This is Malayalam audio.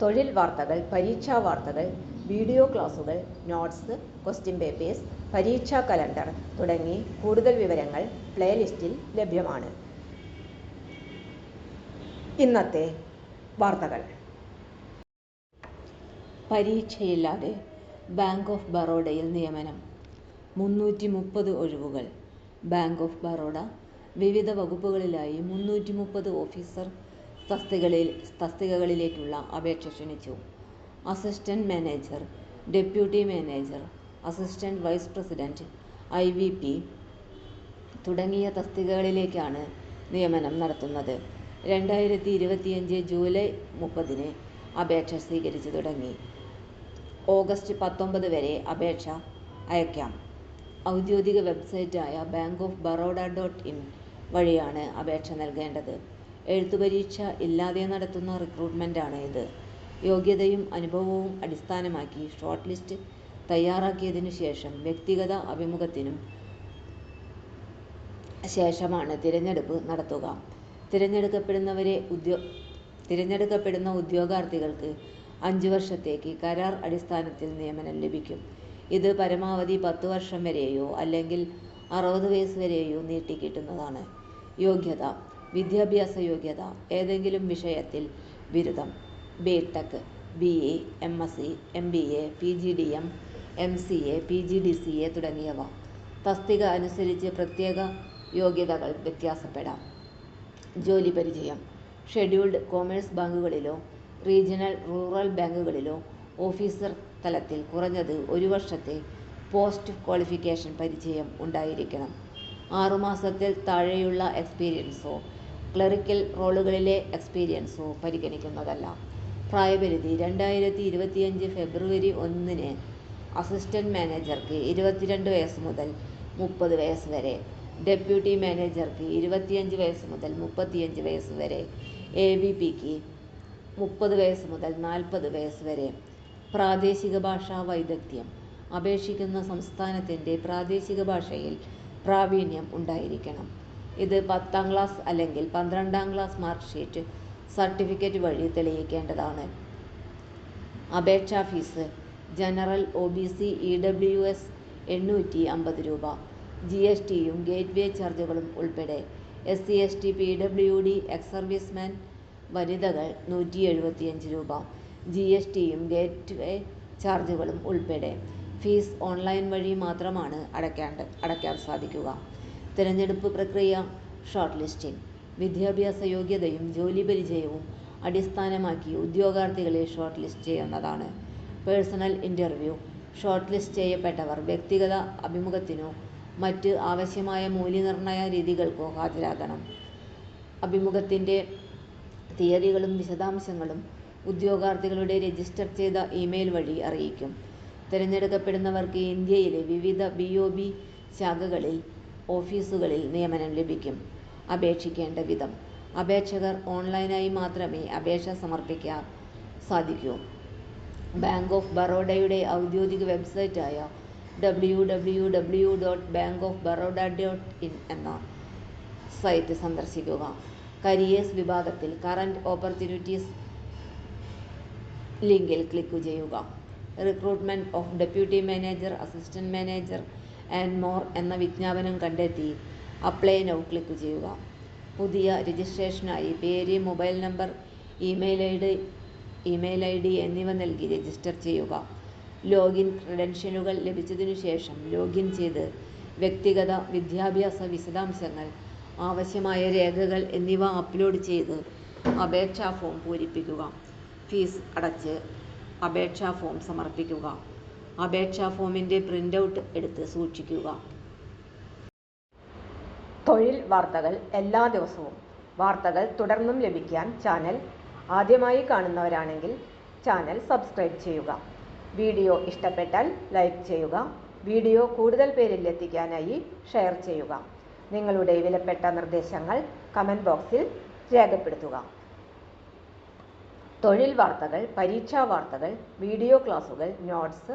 തൊഴിൽ വാർത്തകൾ പരീക്ഷാ വാർത്തകൾ വീഡിയോ ക്ലാസുകൾ നോട്ട്സ് ക്വസ്റ്റ്യൻ പേപ്പേഴ്സ് പരീക്ഷാ കലണ്ടർ തുടങ്ങി കൂടുതൽ വിവരങ്ങൾ പ്ലേലിസ്റ്റിൽ ലഭ്യമാണ്. ഇന്നത്തെ വാർത്തകൾ. പരീക്ഷയില്ലാതെ ബാങ്ക് ഓഫ് ബറോഡയിൽ നിയമനം. മുന്നൂറ്റി മുപ്പത് ഒഴിവുകൾ. ബാങ്ക് ഓഫ് ബറോഡ വിവിധ വകുപ്പുകളിലായി മുന്നൂറ്റി മുപ്പത് ഓഫീസർ തസ്തികളിൽ തസ്തികകളിലേക്കുള്ള അപേക്ഷ ക്ഷണിച്ചു. Assistant manager deputy manager assistant vice president I V P തുടങ്ങിയ തസ്തികകളിലേക്കാണ് നിയമനം നടത്തുന്നത്. രണ്ടായിരത്തി ഇരുപത്തിയഞ്ച് ജൂലൈ മുപ്പതിന് അപേക്ഷ സ്വീകരിച്ചു തുടങ്ങി. ഓഗസ്റ്റ് പത്തൊമ്പത് വരെ അപേക്ഷ അയക്കാം. ഔദ്യോഗിക വെബ്സൈറ്റായ bank of Baroda dot in വഴിയാണ് അപേക്ഷ നൽകേണ്ടത്. എഴുത്തുപരീക്ഷ ഇല്ലാതെ നടത്തുന്ന റിക്രൂട്ട്മെന്റാണ് ഇത് യോഗ്യതയും അനുഭവവും അടിസ്ഥാനമാക്കി ഷോർട്ട് ലിസ്റ്റ് തയ്യാറാക്കിയതിനു ശേഷം വ്യക്തിഗത അഭിമുഖത്തിനും ശേഷമാണ് തിരഞ്ഞെടുപ്പ് നടത്തുക. തിരഞ്ഞെടുക്കപ്പെടുന്ന ഉദ്യോഗാർത്ഥികൾക്ക് അഞ്ച് വർഷത്തേക്ക് കരാർ അടിസ്ഥാനത്തിൽ നിയമനം ലഭിക്കും. ഇത് പരമാവധി പത്ത് വർഷം വരെയോ അല്ലെങ്കിൽ അറുപത് വയസ്സ് വരെയോ നീട്ടി കിട്ടുന്നതാണ് യോഗ്യത. വിദ്യാഭ്യാസ യോഗ്യത ഏതെങ്കിലും വിഷയത്തിൽ ബിരുദം B tech B E M S C M B A P G D M M C A P G D C A തുടങ്ങിയവ. തസ്തിക അനുസരിച്ച് പ്രത്യേക യോഗ്യതകൾ വ്യത്യാസപ്പെടാം. ജോലി പരിചയം ഷെഡ്യൂൾഡ് കൊമേഴ്സ് ബാങ്കുകളിലോ റീജിയണൽ റൂറൽ ബാങ്കുകളിലോ ഓഫീസർ തലത്തിൽ കുറഞ്ഞത് ഒരു വർഷത്തെ പോസ്റ്റ് ക്വാളിഫിക്കേഷൻ പരിചയം ഉണ്ടായിരിക്കണം. ആറുമാസത്തിൽ താഴെയുള്ള എക്സ്പീരിയൻസോ ക്ലറിക്കൽ റോളുകളിലെ എക്സ്പീരിയൻസോ പരിഗണിക്കുന്നതല്ല. പ്രായപരിധി രണ്ടായിരത്തി ഇരുപത്തിയഞ്ച് ഫെബ്രുവരി ഒന്നിന് അസിസ്റ്റന്റ് മാനേജർക്ക് ഇരുപത്തിരണ്ട് വയസ്സ് മുതൽ മുപ്പത് വയസ്സ് വരെ ഡെപ്യൂട്ടി മാനേജർക്ക് ഇരുപത്തിയഞ്ച് വയസ്സ് മുതൽ മുപ്പത്തിയഞ്ച് വയസ്സ് വരെ എ വി പിക്ക് മുപ്പത് വയസ്സ് മുതൽ നാൽപ്പത് വയസ്സ് വരെ. പ്രാദേശിക ഭാഷാ വൈദഗ്ധ്യം അപേക്ഷിക്കുന്ന സംസ്ഥാനത്തിന്റെ പ്രാദേശിക ഭാഷയിൽ പ്രാവീണ്യം ഉണ്ടായിരിക്കണം. ഇത് പത്താം ക്ലാസ് അല്ലെങ്കിൽ പന്ത്രണ്ടാം ക്ലാസ് മാർക്ക് ഷീറ്റ് സർട്ടിഫിക്കറ്റ് വഴി തെളിയിക്കേണ്ടതാണ്. അപേക്ഷാ fee general O B C E W S എണ്ണൂറ്റി അമ്പത് രൂപ. ജി എസ് ടിയും ഗേറ്റ് വേ ചാർജുകളും ഉൾപ്പെടെ S C S T P W D ex serviceman വനിതകൾ നൂറ്റി എഴുപത്തിയഞ്ച് രൂപ. ജി എസ് ടിയും ഗേറ്റ് വേ ചാർജുകളും ഉൾപ്പെടെ ഫീസ് ഓൺലൈൻ വഴി മാത്രമാണ് അടയ്ക്കേണ്ട അടയ്ക്കാൻ സാധിക്കുക. തിരഞ്ഞെടുപ്പ് പ്രക്രിയ ഷോർട്ട് ലിസ്റ്റിംഗ് വിദ്യാഭ്യാസ യോഗ്യതയും ജോലി പരിചയവും അടിസ്ഥാനമാക്കി ഉദ്യോഗാർത്ഥികളെ ഷോർട്ട് ലിസ്റ്റ് ചെയ്യുന്നതാണ്. പേഴ്സണൽ ഇന്റർവ്യൂ ഷോർട്ട് ലിസ്റ്റ് ചെയ്യപ്പെട്ടവർ വ്യക്തിഗത അഭിമുഖത്തിനോ മറ്റ് ആവശ്യമായ മൂല്യനിർണയ രീതികൾക്കോ ഹാജരാകണം. അഭിമുഖത്തിന്റെ തീയതികളും വിശദാംശങ്ങളും ഉദ്യോഗാർത്ഥികളുടെ രജിസ്റ്റർ ചെയ്ത ഇമെയിൽ വഴി അറിയിക്കും. തിരഞ്ഞെടുക്കപ്പെടുന്നവർക്ക് ഇന്ത്യയിലെ വിവിധ ബി ഒ ബി ശാഖകളിൽ ഓഫീസുകളിൽ നിയമനം ലഭിക്കും. അപേക്ഷിക്കേണ്ട വിധം. അപേക്ഷകർ ഓൺലൈനായി മാത്രമേ അപേക്ഷ സമർപ്പിക്കാൻ സാധിക്കൂ. ബാങ്ക് ഓഫ് ബറോഡയുടെ ഔദ്യോഗിക വെബ്സൈറ്റായ W W W dot bank of Baroda dot in എന്ന സൈറ്റ് സന്ദർശിക്കുക. കരിയേഴ്സ് വിഭാഗത്തിൽ കറന്റ് ഓപ്പർച്യൂണിറ്റീസ് ലിങ്കിൽ ക്ലിക്ക് ചെയ്യുക. Recruitment of deputy manager assistant manager and more എന്ന വിജ്ഞാപനം കണ്ടെത്തി. അപ്ലൈ നൗ ക്ലിക്ക് ചെയ്യുക. പുതിയ രജിസ്ട്രേഷനായി പേര് mobile number email I D email I D എന്നിവ നൽകി രജിസ്റ്റർ ചെയ്യുക. ലോഗിൻ ക്രെഡൻഷ്യലുകൾ ലഭിച്ചതിനു ശേഷം ലോഗിൻ ചെയ്ത് വ്യക്തിഗത വിദ്യാഭ്യാസ വിശദാംശങ്ങൾ ആവശ്യമായ രേഖകൾ എന്നിവ അപ്ലോഡ് ചെയ്ത് അപേക്ഷാ ഫോം പൂരിപ്പിക്കുക. ഫീസ് അടച്ച് അപേക്ഷാ ഫോം സമർപ്പിക്കുക. അപേക്ഷാ ഫോമിന്റെ പ്രിന്റ് ഔട്ട് എടുത്ത് സൂക്ഷിക്കുക. തൊഴിൽ വാർത്തകൾ എല്ലാ ദിവസവും. വാർത്തകൾ തുടർന്നും ലഭിക്കാൻ ചാനൽ ആദ്യമായി കാണുന്നവരാണെങ്കിൽ ചാനൽ സബ്സ്ക്രൈബ് ചെയ്യുക. വീഡിയോ ഇഷ്ടപ്പെട്ടാൽ ലൈക്ക് ചെയ്യുക. വീഡിയോ കൂടുതൽ പേരിൽ എത്തിക്കാനായി ഷെയർ ചെയ്യുക. നിങ്ങളുടെ വിലപ്പെട്ട നിർദ്ദേശങ്ങൾ കമന്റ് ബോക്സിൽ രേഖപ്പെടുത്തുക. തൊഴിൽ വാർത്തകൾ പരീക്ഷാ വാർത്തകൾ വീഡിയോ ക്ലാസുകൾ നോട്ട്സ്